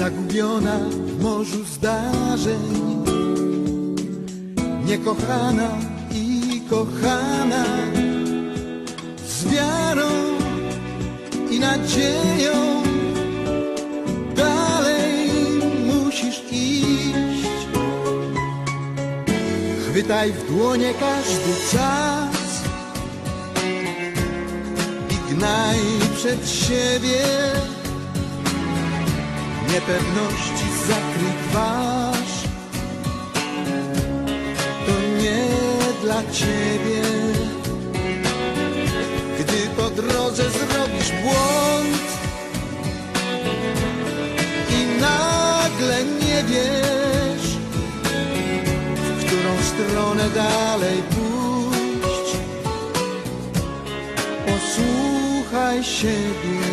Zagubiona w morzu zdarzeń. Niekochana i kochana. Z wiarą i nadzieją. Dalej musisz iść. Chwytaj w dłonie każdy czas. I gnaj przed siebie Niepewności zakryj twarz. To nie dla ciebie. Gdy po drodze zrobisz błąd I nagle nie wiesz W którą stronę dalej pójść Posłuchaj siebie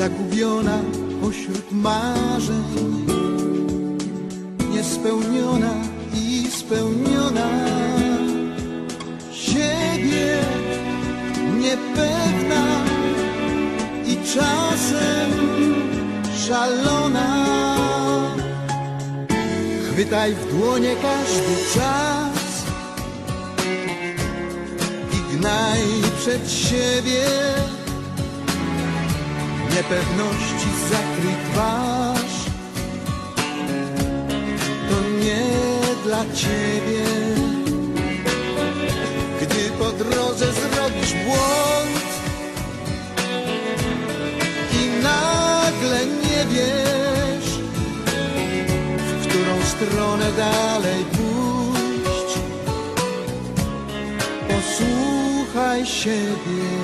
zagubiona pośród marzeń, niespełniona i spełniona. Siebie, niepewna i czasem szalona. Chwytaj w dłonie każdy czas i gnaj przed siebie niepewności zakryj twarz. To nie dla ciebie. Gdy po drodze zrobisz błąd I nagle nie wiesz W którą stronę dalej pójść Posłuchaj siebie